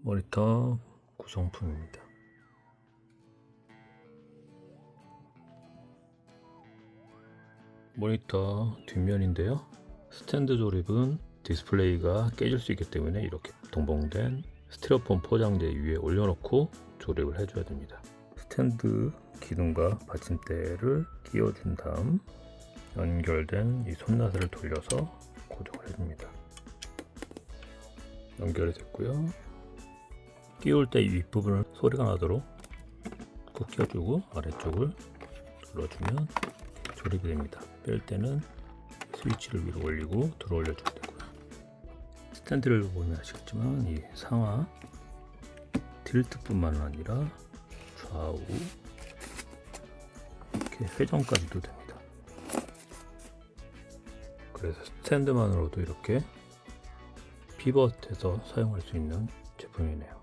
모니터 구성품입니다. 모니터 뒷면인데요. 스탠드 조립은 디스플레이가 깨질 수 있기 때문에 이렇게 동봉된 스티로폼 포장재 위에 올려놓고 조립을 해줘야 됩니다. 스탠드 기둥과 받침대를 끼워준 다음 연결된 이 손나사를 돌려서 고정을 해줍니다. 연결이 됐고요. 끼울 때 윗부분을 소리가 나도록 꾹 껴주고 아래쪽을 눌러주면 조립이 됩니다. 뺄 때는 스위치를 위로 올리고 들어 올려주면 되고요. 스탠드를 보면 아시겠지만 이 상하 틸트뿐만 아니라 좌우 이렇게 회전까지도 됩니다. 그래서 스탠드만으로도 이렇게 피벗해서 사용할 수 있는 제품이네요.